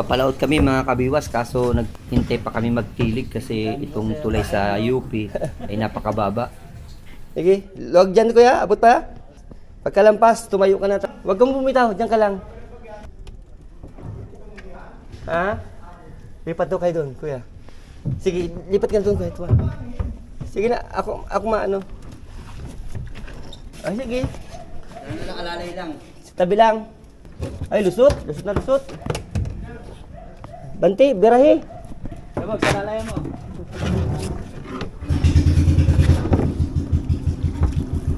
Nagpapalaot kami mga kabiwas kaso naghintay pa kami magkilig kasi itong tulay sa UP ay napakababa. Sige, luwag dyan kuya, abot pa. Pagkalampas, tumayo ka na. Huwag kang bumitaw, dyan ka lang. Ha? Lipat daw kayo doon, kuya. Sige, lipat ka doon, kuya. Tuwa. Sige na, ako, ako maano. Ay, sige. Ano lang alalay lang. Tabi lang. Ay, lusot. Lusot na lusot. Banti, birahe. Sabag, salalay mo.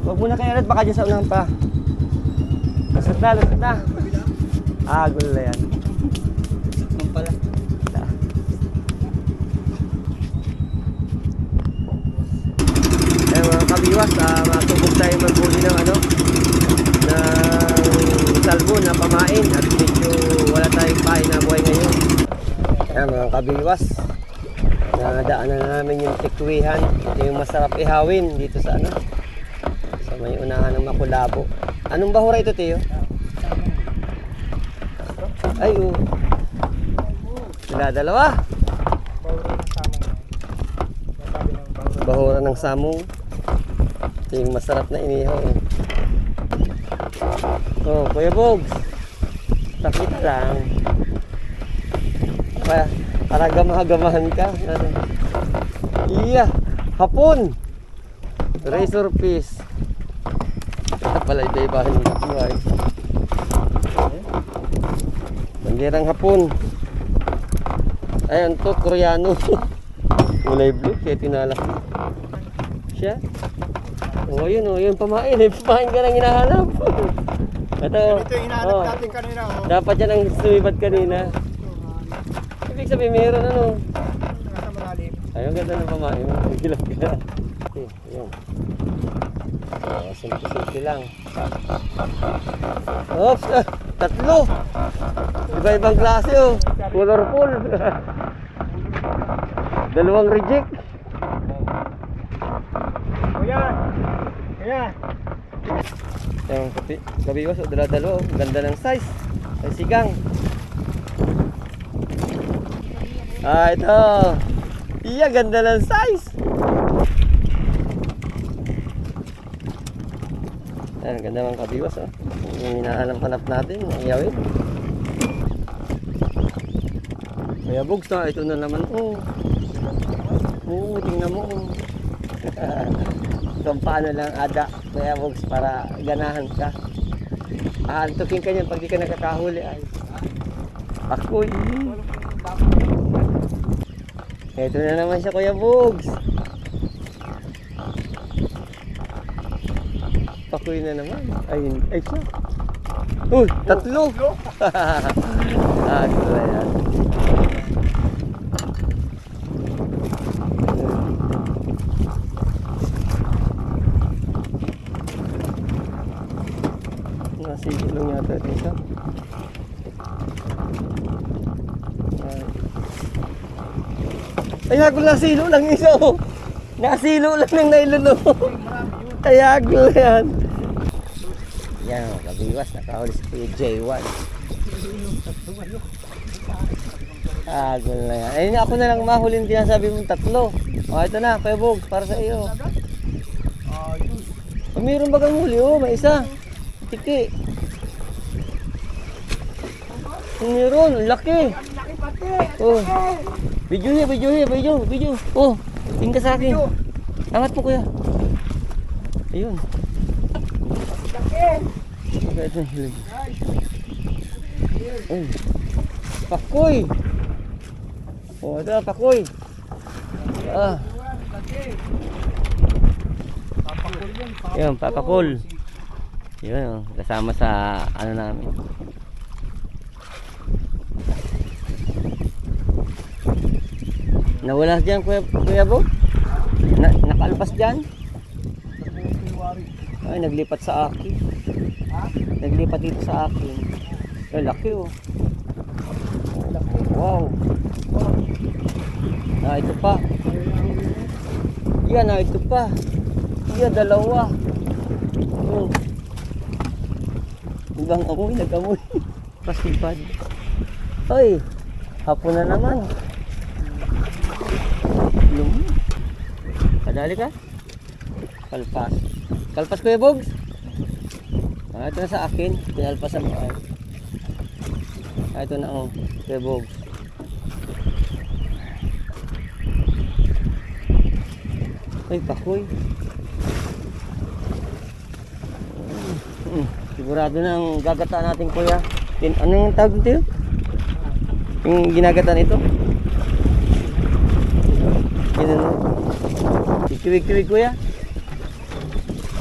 Huwag muna kayo ulit, baka dyan sa unahan pa. Lusot na, lusot na. Ah, gulo yan. Pala. Eh mga kabiwas, uh, matubog tayo maghuli ng ano, ng salbo na pamain at medyo wala tayong pain na buhay ngayon. Eh mga kabiwas, nadaanan na namin yung tikwihan. Ito yung masarap ihawin dito sa ano, sa may unahan ng Makulabo. Anong bahura ito, Tiyo? Ay, oo. Sila dalawa. Bahura ng samong. Ito yung masarap na inihaw. Eh. Oh, Kuya Bogs. Pakita lang. Para, para gamah-gamahan ka. Iya, hapon. Razor piece. Ito pala iba-ibahan yung buhay. Bandirang hapon. Ayan to, Koreano. Kulay blue, kaya tinalaki. Siya. O, yun o, yun pamain. Eh, pamain ka nang hinahanap. Ito. Ito yung hinahanap oh, natin kanina. Oh. Dapat yan ang sumibad kanina. Ibig sabihin, meron ano. Nasa malalim. Ayun, ganda ng pamain. Gilag ka. Okay, yun. Oh, simple-simple lang. Oops! ah, tatlo! Iba-ibang klase oh. Colorful. Dalawang reject. Kuya! Kuya! Yung kapi, kabiwas o dala-dalawa oh. Ganda ng size. Ay sigang. Ah, ito. Iya, ganda ng size. Ayan, ganda ng kabiwas oh. Yung hinahanap-hanap natin, iyawin. Kaya bugs na, ito na naman. Oh. Oo, tingnan mo. oh. Kung paano lang ada, kaya bugs, para ganahan ka. Aantukin ka niyan pag di ka nakakahuli ay. Ako Ito na naman siya Kuya Bugs. Pakoy na naman. Ay, ay siya. Uy, tatlo. ah, na yan. Nasige lang yata ito isa. Ay. Ay, hagol na silo lang isa oh. Nasilo lang ng nailon oh. Ay, hagol yan. Yan, oh, kabiwas. Nakahuli si Kuya J1. Hagol na yan. Ayun, ako na lang mahuli yung tinasabi mong tatlo. O, ito na, Bogs, para sa iyo. Oh, mayroon ba kang huli? Oh, may isa. Tiki. Ang laki. Laki pati! Oh. Video niya, video niya, video, video. Oh, tingin ka sa akin. Angat mo kuya. Ayun. Laki! Okay, ito yung hilig. Ay. Pakoy. Oh, ito, pakoy. Ah. Papakul yan. Yun, papakol. Yun, kasama sa ano namin. Nawala diyan kuya, kuya Bo? Na, nakalpas diyan? Ay, naglipat sa akin. Naglipat dito sa akin. Ay, laki oh. Wow. Ah, ito pa. Yan, ah, ito pa. Yan, dalawa. Oh. Ibang amoy, nag-amoy. Pasibad. Hoy, Hapon na naman. Lum. Kadali ka? Kalpas. Kalpas ko yung bogs. Ah, ito na sa akin. Pinalpasan mo. Ah, ito na ang kuya bogs. Ay, pakoy. Mm, sigurado na ang gagata natin kuya. Tin ano yung tawag nito? Yung ginagata nito? Yun ano? Kikiwig-kiwig kuya.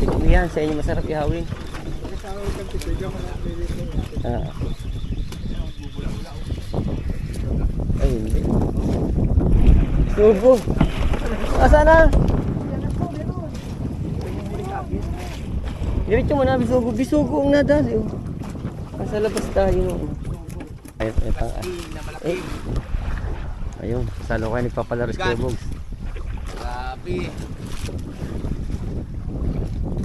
Ito yan, sa inyo masarap ihawin. Ah. Ay, hindi. Subo. Asa na? Diretso mo na, bisugo. Bisugo ang nadali. Nasa labas tayo. Ayun, ayun Eh. Ayun, salo kayo nagpapalaro sa Bogs. Grabe.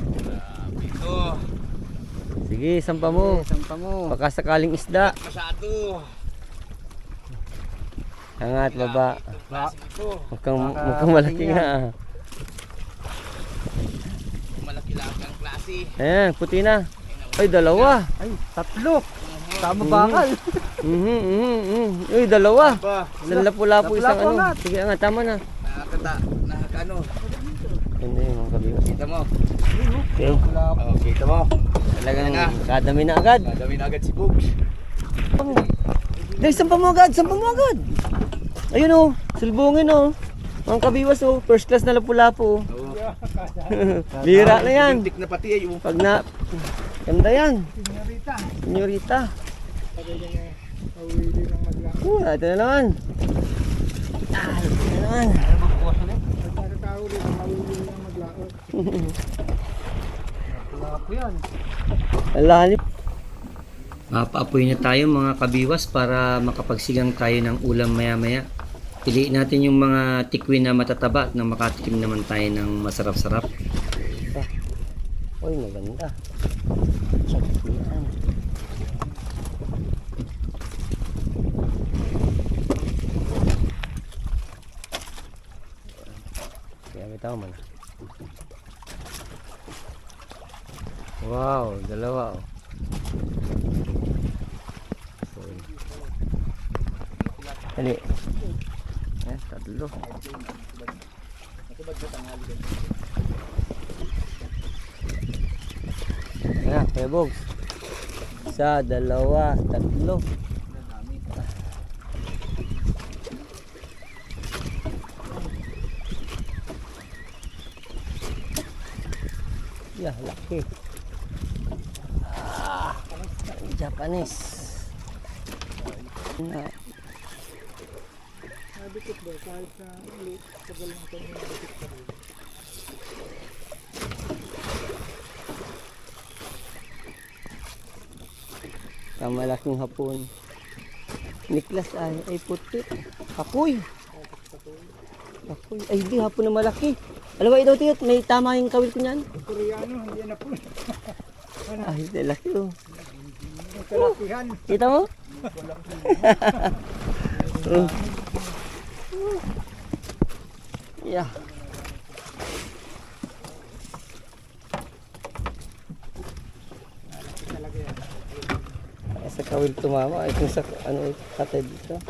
Grabe ito. Sige, sampa mo. Sampa mo. Baka sakaling isda. Masyado. Angat, baba. Mukhang, mukhang malaki nga. Malaki lang ang klase. Ayan, puti na. Ay, dalawa. Ay, tatlo. Tama bakal. Mhm, mhm, mhm. Uy, dalawa. Ba, Isang lapu-lapu, isang ano. Sige, angat, tama na. nakakata, nakakaano. Hindi, mga kabiwas. Kita mo. Okay. Oh, kita mo. Talagang Ayan kadami na agad. Gagawin agad si Bugs. Dahil sampa mo agad, sampa mo agad. Ayun oh, sulbungin oh. Mga kabiwas oh, first class na lapu-lapu oh. Oo. Bira na yan. Tik na pati ay yung Pag na, ganda yan. Senyorita. Senyorita. Uh, ito na naman. Ah, ito na naman. Alalim. Mapaapoy na tayo mga kabiwas para makapagsigang tayo ng ulam maya-maya. Piliin natin yung mga tikwin na matataba at na makatikim naman tayo ng masarap-sarap. Uy, maganda. Sakit yan. Kaya may tama na. Wow, dalawa oh. Sorry. Dali. Eh, tatlo. Ayan, Kuya Bogs. Isa, dalawa, tatlo. Yeah, laki. Ah, Japanese. Na, Nadikit ba? Kahit na ulit, ng kanya nadikit pa rin. ang malaking hapon. Niklas ay, ay puti. Apoy. Apoy. Ay, hindi, hapon na malaki. Alam mo, ito, tiyot, may tama yung kawil ko niyan. Koreano, hindi na po. Ay, hindi, laki oh. Kalakihan. Kita mo? Mm. yeah. Sa kawil tumama. Ay, kung sa, ano, katay dito.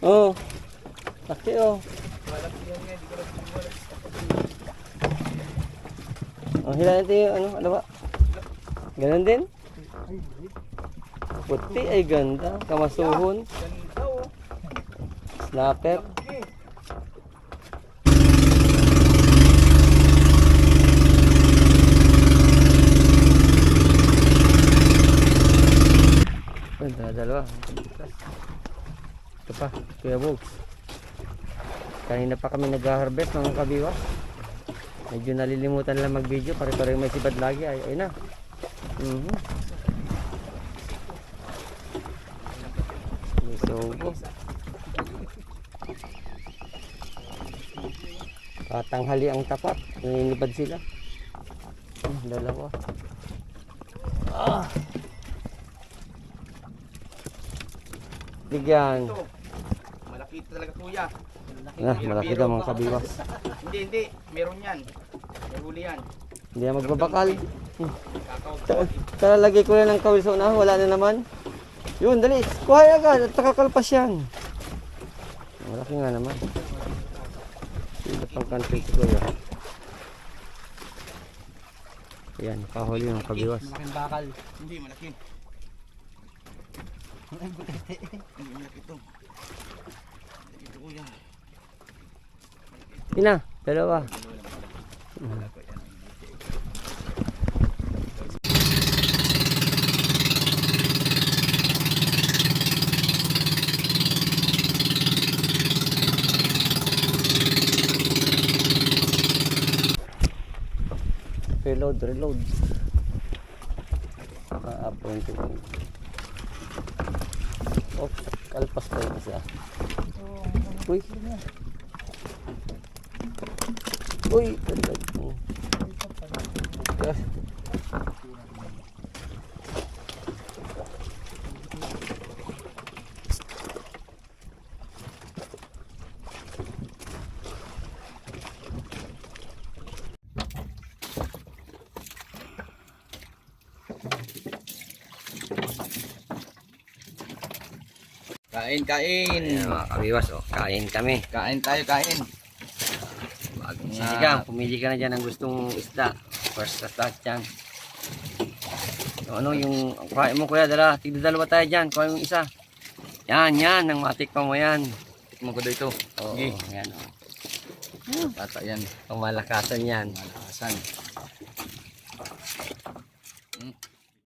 Oh. Laki oh. Oh, hila natin yung ano, ano ba? Ganon din? Puti ay ganda. Kamasuhon. ganda. Snapper. Ay, dalawa. Ito pa, Kuya Bogs. Kanina pa kami nag-harvest mga kabiwa. Medyo nalilimutan lang mag-video. Pare-pare may sibad lagi. Ay, ay na. May sogo. Katanghali ang tapat. Naninibad sila. Hmm, dalawa. Ah. Bigyan. Malaki talaga kuya. Ah, malaki daw mga kabiwas. Hindi, hindi. Meron yan. May huli yan. Hindi na magbabakal. Ta- Tara, lagay ko lang ng kawil sa unahan. Wala na naman. Yun, dali. Kuha agad. At nakakalpas yan. Malaki nga naman. Sila pang country ko yun. Yan, kahuli ng kabiwas. Malaking bakal. Hindi, malaki. Hindi, malaki ito. Malaki ito kuya. Ina, dalawa. Reload, reload. Naka-appoint ko. Oh, kalpas tayo isa. Uy. Uy, dalag mo. Yes. Kain, kain. Ayan, mga kabiwas, oh, kain kami. Kain tayo, kain. Sinigang, pumili ka na dyan ng gustong isda. First start dyan. So, ano yung, kuhain mo kuya, dala, tigda dalawa tayo dyan, kuhain mo isa. Yan, yan, nang matikpan mo yan. Tikman ko daw ito. Oo, Sige. yan, oh. Tata yan. Pamalakasan yan. Malakasan.